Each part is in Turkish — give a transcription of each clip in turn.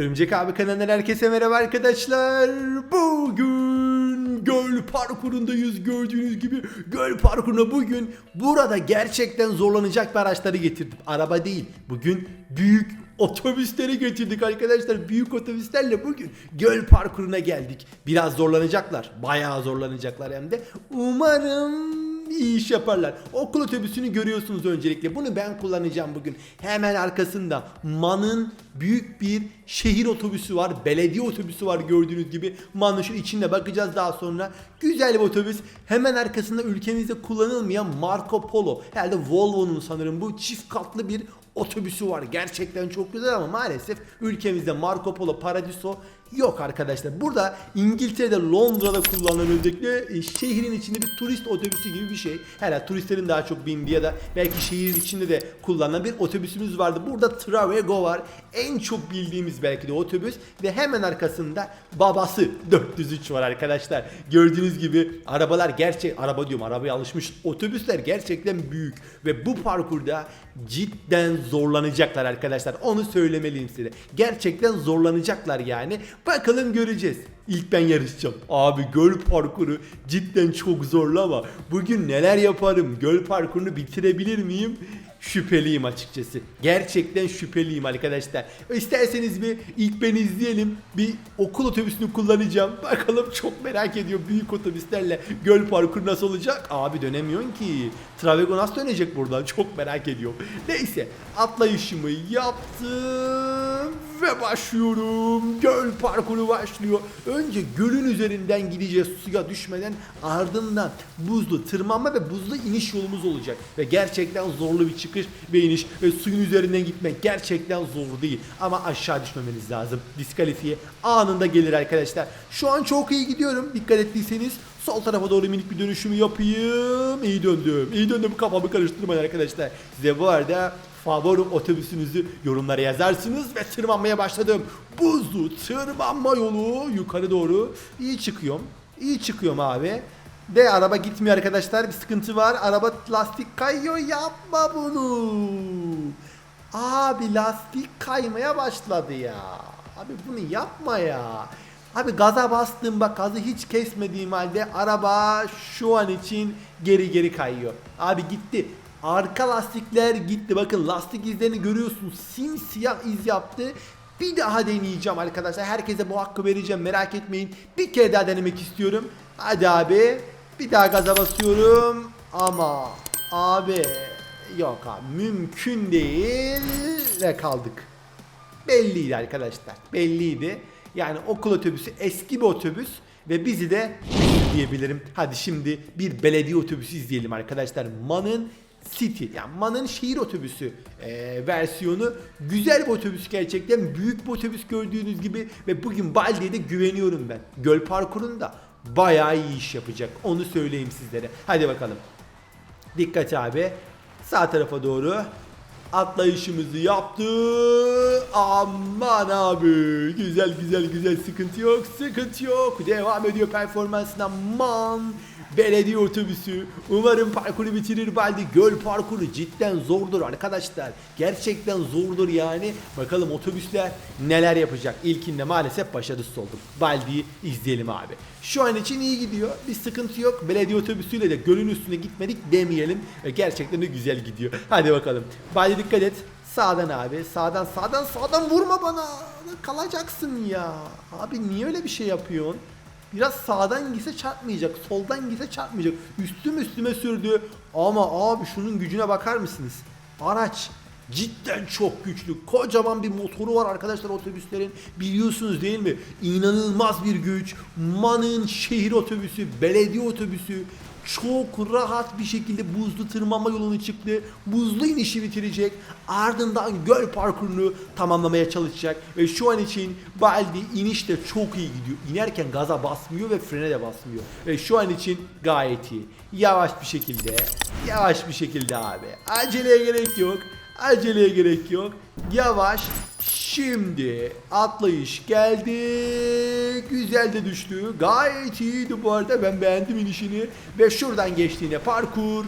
Örümcek abi kanalından herkese merhaba arkadaşlar. Bugün göl parkurundayız gördüğünüz gibi. Göl parkuruna bugün burada gerçekten zorlanacak bir araçları getirdim. Araba değil. Bugün büyük otobüsleri getirdik arkadaşlar. Büyük otobüslerle bugün göl parkuruna geldik. Biraz zorlanacaklar. Bayağı zorlanacaklar hem de. Umarım iyi iş yaparlar. Okul otobüsünü görüyorsunuz öncelikle. Bunu ben kullanacağım bugün. Hemen arkasında MAN'ın büyük bir şehir otobüsü var. Belediye otobüsü var gördüğünüz gibi. MAN'ın şu içinde bakacağız daha sonra. Güzel bir otobüs. Hemen arkasında ülkemizde kullanılmayan Marco Polo. Herhalde Volvo'nun sanırım bu çift katlı bir otobüsü var. Gerçekten çok güzel ama maalesef ülkemizde Marco Polo Paradiso yok arkadaşlar. Burada İngiltere'de Londra'da kullanılan özellikle e, şehrin içinde bir turist otobüsü gibi bir şey. Herhalde turistlerin daha çok bindiği ya da belki şehir içinde de kullanılan bir otobüsümüz vardı. Burada Travego var. En çok bildiğimiz belki de otobüs ve hemen arkasında babası 403 var arkadaşlar. Gördüğünüz gibi arabalar gerçek araba diyorum arabaya alışmış. Otobüsler gerçekten büyük ve bu parkurda cidden zorlanacaklar arkadaşlar. Onu söylemeliyim size. Gerçekten zorlanacaklar yani. Bakalım göreceğiz. İlk ben yarışacağım. Abi göl parkuru cidden çok zorlu ama bugün neler yaparım? Göl parkurunu bitirebilir miyim? Şüpheliyim açıkçası. Gerçekten şüpheliyim arkadaşlar. İsterseniz bir ilk ben izleyelim. Bir okul otobüsünü kullanacağım. Bakalım çok merak ediyorum büyük otobüslerle göl parkuru nasıl olacak? Abi dönemiyorsun ki. Travego nasıl dönecek buradan? Çok merak ediyorum. Neyse atlayışımı yaptım ve başlıyorum. Göl parkuru başlıyor. Önce gölün üzerinden gideceğiz suya düşmeden ardından buzlu tırmanma ve buzlu iniş yolumuz olacak. Ve gerçekten zorlu bir çıkış ve iniş ve suyun üzerinden gitmek gerçekten zor değil. Ama aşağı düşmemeniz lazım. Diskalifiye anında gelir arkadaşlar. Şu an çok iyi gidiyorum. Dikkat ettiyseniz sol tarafa doğru minik bir dönüşümü yapayım. İyi döndüm. İyi döndüm kafamı karıştırmayın arkadaşlar. Size bu arada favori otobüsünüzü yorumlara yazarsınız ve tırmanmaya başladım. Buzlu tırmanma yolu yukarı doğru iyi çıkıyorum. İyi çıkıyorum abi. De araba gitmiyor arkadaşlar bir sıkıntı var. Araba lastik kayıyor yapma bunu. Abi lastik kaymaya başladı ya. Abi bunu yapma ya. Abi gaza bastım bak gazı hiç kesmediğim halde araba şu an için geri geri kayıyor. Abi gitti. Arka lastikler gitti. Bakın lastik izlerini görüyorsunuz. Simsiyah iz yaptı. Bir daha deneyeceğim arkadaşlar. Herkese bu hakkı vereceğim. Merak etmeyin. Bir kere daha denemek istiyorum. Hadi abi. Bir daha gaza basıyorum. Ama abi yok abi mümkün değil ve kaldık. Belliydi arkadaşlar. Belliydi. Yani okul otobüsü eski bir otobüs ve bizi de diyebilirim. Hadi şimdi bir belediye otobüsü izleyelim arkadaşlar. MAN'ın City yani MAN'ın şehir otobüsü e, versiyonu güzel bir otobüs gerçekten büyük bir otobüs gördüğünüz gibi ve bugün Baldi'ye de güveniyorum ben. Göl parkurunda bayağı iyi iş yapacak onu söyleyeyim sizlere. Hadi bakalım. Dikkat abi. Sağ tarafa doğru atlayışımızı yaptı. Aman abi. Güzel güzel güzel sıkıntı yok. Sıkıntı yok. Devam ediyor performansına. Man. Belediye otobüsü. Umarım parkuru bitirir Baldi. Göl parkuru cidden zordur arkadaşlar. Gerçekten zordur yani. Bakalım otobüsler neler yapacak. İlkinde maalesef başarısız olduk. Baldi'yi izleyelim abi. Şu an için iyi gidiyor. Bir sıkıntı yok. Belediye otobüsüyle de gölün üstüne gitmedik demeyelim. Gerçekten de güzel gidiyor. Hadi bakalım. Baldi dikkat et. Sağdan abi. Sağdan sağdan sağdan vurma bana. Kalacaksın ya. Abi niye öyle bir şey yapıyorsun? Biraz sağdan gitse çarpmayacak. Soldan gitse çarpmayacak. Üstüm üstüme sürdü. Ama abi şunun gücüne bakar mısınız? Araç cidden çok güçlü. Kocaman bir motoru var arkadaşlar otobüslerin. Biliyorsunuz değil mi? İnanılmaz bir güç. MAN'ın şehir otobüsü, belediye otobüsü çok rahat bir şekilde buzlu tırmanma yolunu çıktı. Buzlu inişi bitirecek. Ardından göl parkurunu tamamlamaya çalışacak. Ve şu an için Baldi inişte çok iyi gidiyor. İnerken gaza basmıyor ve frene de basmıyor. Ve şu an için gayet iyi. Yavaş bir şekilde. Yavaş bir şekilde abi. Aceleye gerek yok. Aceleye gerek yok. Yavaş. Şimdi atlayış geldi. Güzel de düştü. Gayet iyiydi bu arada. Ben beğendim inişini. Ve şuradan geçtiğine parkur.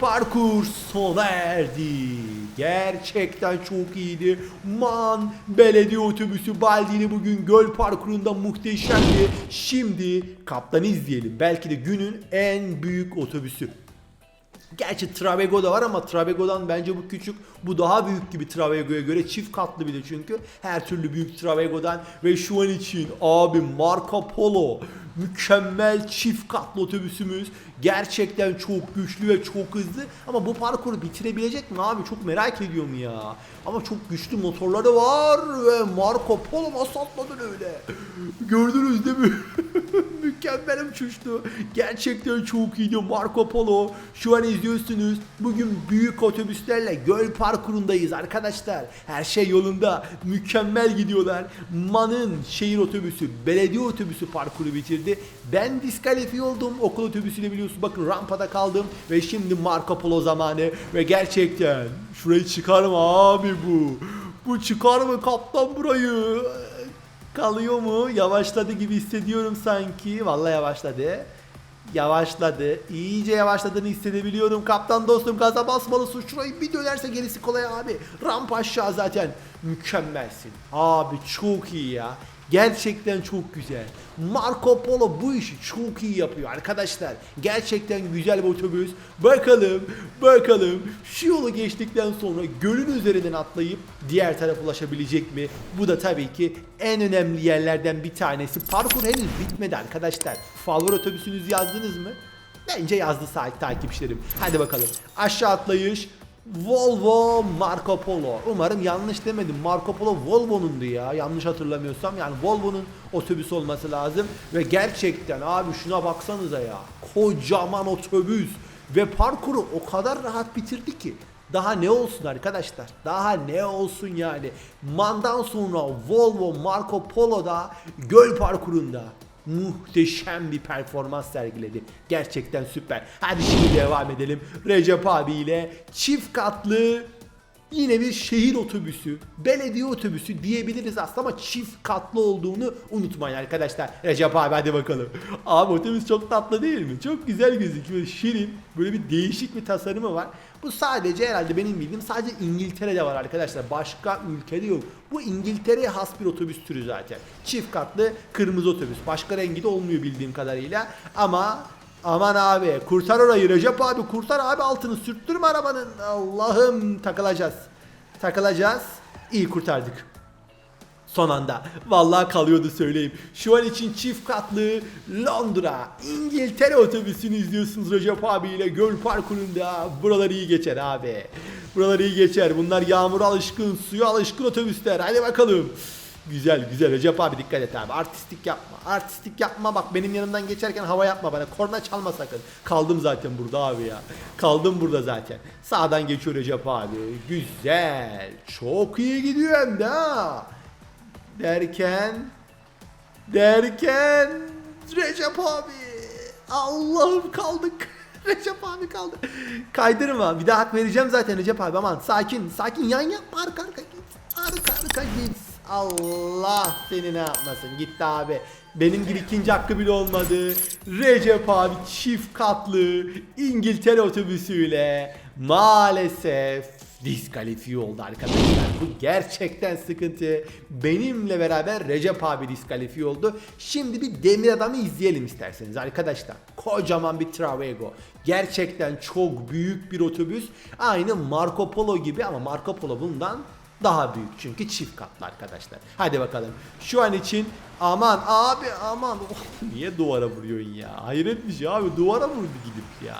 Parkur sona erdi. Gerçekten çok iyiydi. Man belediye otobüsü Baldini bugün göl parkurunda muhteşemdi. Şimdi kaptanı izleyelim. Belki de günün en büyük otobüsü. Gerçi Travego da var ama Travego'dan bence bu küçük. Bu daha büyük gibi Travego'ya göre. Çift katlı bir de çünkü. Her türlü büyük Travego'dan. Ve şu an için abi Marco Polo. Mükemmel çift katlı otobüsümüz. Gerçekten çok güçlü ve çok hızlı. Ama bu parkuru bitirebilecek mi abi? Çok merak ediyorum ya. Ama çok güçlü motorları var. Ve Marco Polo nasıl atladın öyle? Gördünüz değil mi? Mükemmel uçuştu. Gerçekten çok iyiydi Marco Polo. Şu an izliyorsunuz. Bugün büyük otobüslerle göl parkurundayız arkadaşlar. Her şey yolunda. Mükemmel gidiyorlar. Man'ın şehir otobüsü, belediye otobüsü parkuru bitirdi. Ben diskalifiye oldum okul otobüsüyle biliyorsun. Bakın rampada kaldım ve şimdi Marco Polo zamanı ve gerçekten şurayı çıkar mı abi bu? Bu çıkar mı kaptan burayı? Kalıyor mu? Yavaşladı gibi hissediyorum sanki. Vallahi yavaşladı. Yavaşladı. İyice yavaşladığını hissedebiliyorum. Kaptan dostum gaza basmalısın. Şurayı bir dönerse gerisi kolay abi. Rampa aşağı zaten. Mükemmelsin. Abi çok iyi ya. Gerçekten çok güzel. Marco Polo bu işi çok iyi yapıyor arkadaşlar. Gerçekten güzel bir otobüs. Bakalım, bakalım şu yolu geçtikten sonra gölün üzerinden atlayıp diğer tarafa ulaşabilecek mi? Bu da tabii ki en önemli yerlerden bir tanesi. Parkur henüz bitmedi arkadaşlar. Favori otobüsünüzü yazdınız mı? Bence yazdı saat takipçilerim. Hadi bakalım. Aşağı atlayış. Volvo Marco Polo. Umarım yanlış demedim. Marco Polo Volvo'nundu ya. Yanlış hatırlamıyorsam. Yani Volvo'nun otobüs olması lazım. Ve gerçekten abi şuna baksanıza ya. Kocaman otobüs. Ve parkuru o kadar rahat bitirdi ki. Daha ne olsun arkadaşlar? Daha ne olsun yani? Mandan sonra Volvo Marco Polo'da göl parkurunda muhteşem bir performans sergiledi. Gerçekten süper. Hadi şimdi devam edelim. Recep abiyle çift katlı yine bir şehir otobüsü, belediye otobüsü diyebiliriz aslında ama çift katlı olduğunu unutmayın arkadaşlar. Recep abi hadi bakalım. Abi otobüs çok tatlı değil mi? Çok güzel gözüküyor. Şirin. Böyle bir değişik bir tasarımı var. Bu sadece herhalde benim bildiğim sadece İngiltere'de var arkadaşlar. Başka ülkede yok. Bu İngiltere'ye has bir otobüs türü zaten. Çift katlı kırmızı otobüs. Başka rengi de olmuyor bildiğim kadarıyla. Ama aman abi kurtar orayı Recep abi kurtar abi altını sürttürme arabanın. Allah'ım takılacağız. Takılacağız. İyi kurtardık. Son anda. Vallahi kalıyordu söyleyeyim. Şu an için çift katlı Londra, İngiltere otobüsünü izliyorsunuz Recep abiyle göl parkurunda. Buralar iyi geçer abi. Buralar iyi geçer. Bunlar yağmura alışkın, suya alışkın otobüsler. Hadi bakalım. Güzel güzel Recep abi dikkat et abi. Artistik yapma. Artistik yapma bak benim yanımdan geçerken hava yapma bana. Korna çalma sakın. Kaldım zaten burada abi ya. Kaldım burada zaten. Sağdan geçiyor Recep abi. Güzel. Çok iyi gidiyor hem de ha. Derken derken Recep abi Allah'ım kaldık. Recep abi kaldı. Kaydırma. Bir daha hak vereceğim zaten Recep abi. Aman sakin. Sakin yan yapma. Arka arka git. Arka arka git. Allah seni ne yapmasın. Gitti abi. Benim gibi ikinci hakkı bile olmadı. Recep abi çift katlı İngiltere otobüsüyle maalesef diskalifiye oldu arkadaşlar. Bu gerçekten sıkıntı. Benimle beraber Recep abi diskalifiye oldu. Şimdi bir demir adamı izleyelim isterseniz arkadaşlar. Kocaman bir Travego. Gerçekten çok büyük bir otobüs. Aynı Marco Polo gibi ama Marco Polo bundan daha büyük çünkü çift katlı arkadaşlar. Hadi bakalım. Şu an için aman abi aman Oh, niye duvara vuruyorsun ya? Hayret bir şey abi duvara vurdu gidip ya.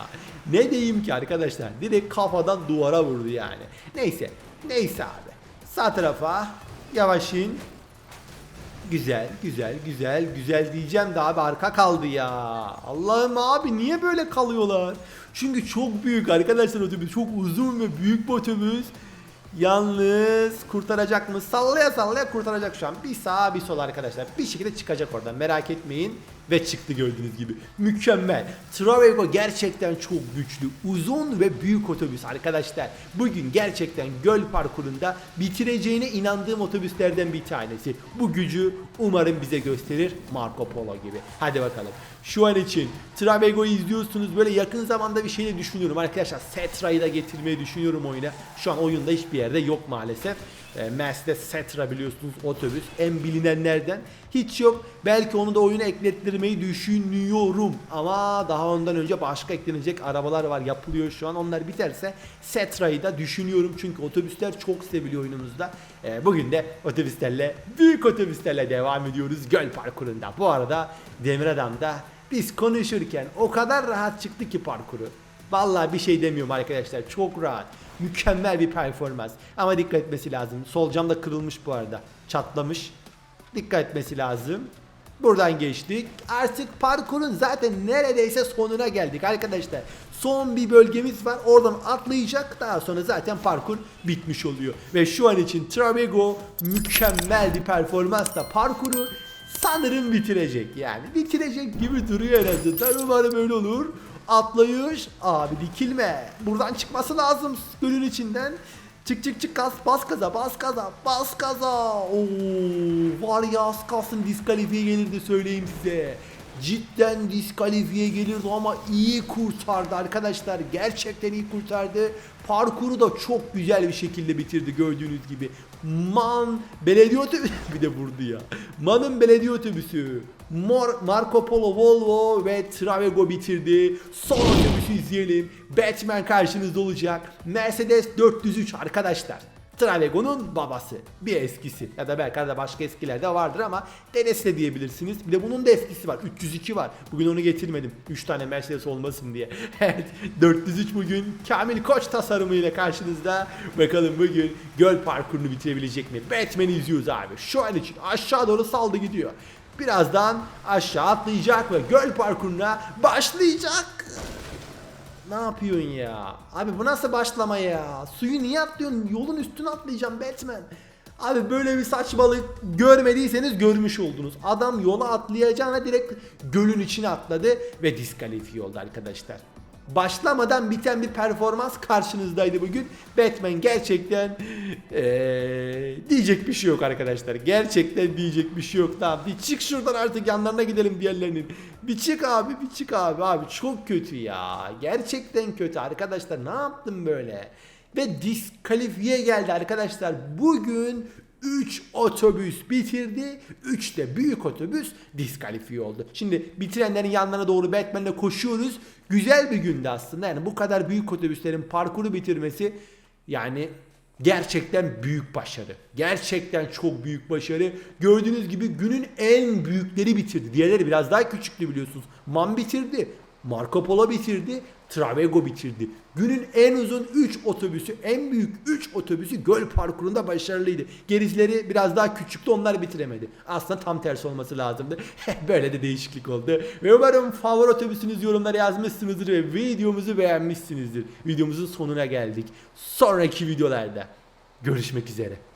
Ne diyeyim ki arkadaşlar? Direkt kafadan duvara vurdu yani. Neyse. Neyse abi. Sağ tarafa yavaş in. Güzel, güzel, güzel, güzel diyeceğim de abi arka kaldı ya. Allah'ım abi niye böyle kalıyorlar? Çünkü çok büyük arkadaşlar otobüs. Çok uzun ve büyük bir otobüs. Yalnız kurtaracak mı? Sallaya sallaya kurtaracak şu an. Bir sağa bir sola arkadaşlar. Bir şekilde çıkacak oradan merak etmeyin. Ve çıktı gördüğünüz gibi. Mükemmel. Travego gerçekten çok güçlü. Uzun ve büyük otobüs arkadaşlar. Bugün gerçekten göl parkurunda bitireceğine inandığım otobüslerden bir tanesi. Bu gücü umarım bize gösterir Marco Polo gibi. Hadi bakalım. Şu an için Travego'yu izliyorsunuz böyle yakın zamanda bir şey düşünüyorum arkadaşlar. Setra'yı da getirmeyi düşünüyorum oyuna. Şu an oyunda hiçbir yerde yok maalesef. E, Mercedes Setra biliyorsunuz otobüs en bilinenlerden hiç yok. Belki onu da oyuna eklettirmeyi düşünüyorum. Ama daha ondan önce başka eklenecek arabalar var yapılıyor şu an. Onlar biterse Setra'yı da düşünüyorum. Çünkü otobüsler çok seviliyor oyunumuzda. E, bugün de otobüslerle büyük otobüslerle devam ediyoruz göl parkurunda. Bu arada Demir Adam'da biz konuşurken o kadar rahat çıktı ki parkuru. Vallahi bir şey demiyorum arkadaşlar. Çok rahat. Mükemmel bir performans. Ama dikkat etmesi lazım. Sol cam da kırılmış bu arada. Çatlamış. Dikkat etmesi lazım. Buradan geçtik. Artık parkurun zaten neredeyse sonuna geldik arkadaşlar. Son bir bölgemiz var. Oradan atlayacak. Daha sonra zaten parkur bitmiş oluyor. Ve şu an için Travego mükemmel bir performansla parkuru sanırım bitirecek. Yani bitirecek gibi duruyor en azından. Umarım öyle olur. Atlayış. Abi dikilme. Buradan çıkması lazım gölün içinden. Çık çık çık gaz bas gaza bas gaza bas gaza. Oo var ya az kalsın diskalifiye gelirdi söyleyeyim size. Cidden diskalifiye gelirdi ama iyi kurtardı arkadaşlar. Gerçekten iyi kurtardı. Parkuru da çok güzel bir şekilde bitirdi gördüğünüz gibi. Man belediye otobüsü bir de vurdu ya. Man'ın belediye otobüsü. Mor Marco Polo Volvo ve Travego bitirdi. Son otobüsü izleyelim. Batman karşınızda olacak. Mercedes 403 arkadaşlar. Travego'nun babası. Bir eskisi. Ya da belki de başka eskiler de vardır ama Denesi de diyebilirsiniz. Bir de bunun da eskisi var. 302 var. Bugün onu getirmedim. 3 tane Mercedes olmasın diye. evet. 403 bugün Kamil Koç tasarımıyla karşınızda. Bakalım bugün göl parkurunu bitirebilecek mi? Batman'i izliyoruz abi. Şu an için aşağı doğru saldı gidiyor. Birazdan aşağı atlayacak ve göl parkuruna başlayacak. Ne yapıyorsun ya? Abi bu nasıl başlama ya? Suyu niye atlıyorsun? Yolun üstüne atlayacağım Batman. Abi böyle bir saçmalık görmediyseniz görmüş oldunuz. Adam yola atlayacağına direkt gölün içine atladı ve diskalifiye oldu arkadaşlar. Başlamadan biten bir performans karşınızdaydı bugün. Batman gerçekten eee, diyecek bir şey yok arkadaşlar. Gerçekten diyecek bir şey yok. Tamam bir çık şuradan artık yanlarına gidelim diğerlerinin. Bir çık abi bir çık abi abi çok kötü ya. Gerçekten kötü arkadaşlar ne yaptım böyle? Ve diskalifiye geldi arkadaşlar. Bugün 3 otobüs bitirdi. 3 de büyük otobüs diskalifiye oldu. Şimdi bitirenlerin yanlarına doğru Batman'le koşuyoruz. Güzel bir gündü aslında. Yani bu kadar büyük otobüslerin parkuru bitirmesi yani gerçekten büyük başarı. Gerçekten çok büyük başarı. Gördüğünüz gibi günün en büyükleri bitirdi. Diğerleri biraz daha küçüktü biliyorsunuz. Man bitirdi. Marco Polo bitirdi. Travego bitirdi. Günün en uzun 3 otobüsü, en büyük 3 otobüsü göl parkurunda başarılıydı. Gerisileri biraz daha küçüktü onlar bitiremedi. Aslında tam tersi olması lazımdı. Böyle de değişiklik oldu. Ve umarım favori otobüsünüz yorumlara yazmışsınızdır ve videomuzu beğenmişsinizdir. Videomuzun sonuna geldik. Sonraki videolarda görüşmek üzere.